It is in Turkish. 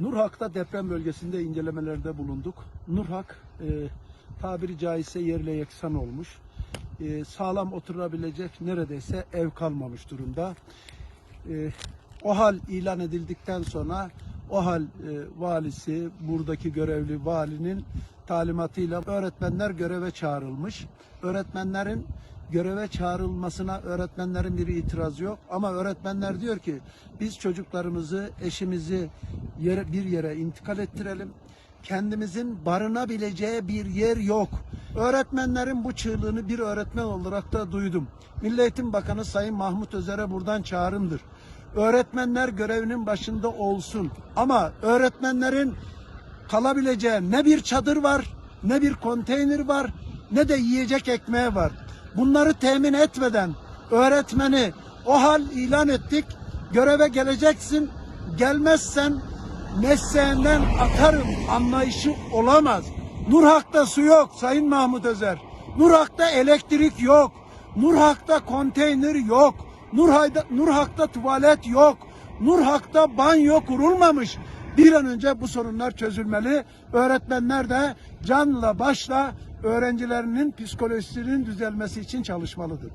Nurhak'ta deprem bölgesinde incelemelerde bulunduk. Nurhak e, tabiri caizse yerle yeksan olmuş. E, sağlam oturabilecek neredeyse ev kalmamış durumda. E, o hal ilan edildikten sonra o hal e, valisi, buradaki görevli valinin talimatıyla öğretmenler göreve çağrılmış. Öğretmenlerin göreve çağrılmasına öğretmenlerin bir itirazı yok ama öğretmenler diyor ki biz çocuklarımızı, eşimizi yere, bir yere intikal ettirelim. Kendimizin barınabileceği bir yer yok. Öğretmenlerin bu çığlığını bir öğretmen olarak da duydum. Milli Eğitim Bakanı Sayın Mahmut Özer'e buradan çağrımdır. Öğretmenler görevinin başında olsun ama öğretmenlerin kalabileceği ne bir çadır var, ne bir konteyner var, ne de yiyecek ekmeği var. Bunları temin etmeden öğretmeni o hal ilan ettik. Göreve geleceksin. Gelmezsen mesleğinden atarım anlayışı olamaz. Nurhak'ta su yok Sayın Mahmut Özer. Nurhak'ta elektrik yok. Nurhak'ta konteyner yok. Nurhay'da, Nurhak'ta tuvalet yok. Nurhak'ta banyo kurulmamış. Bir an önce bu sorunlar çözülmeli. Öğretmenler de canla başla öğrencilerinin psikolojisinin düzelmesi için çalışmalıdır.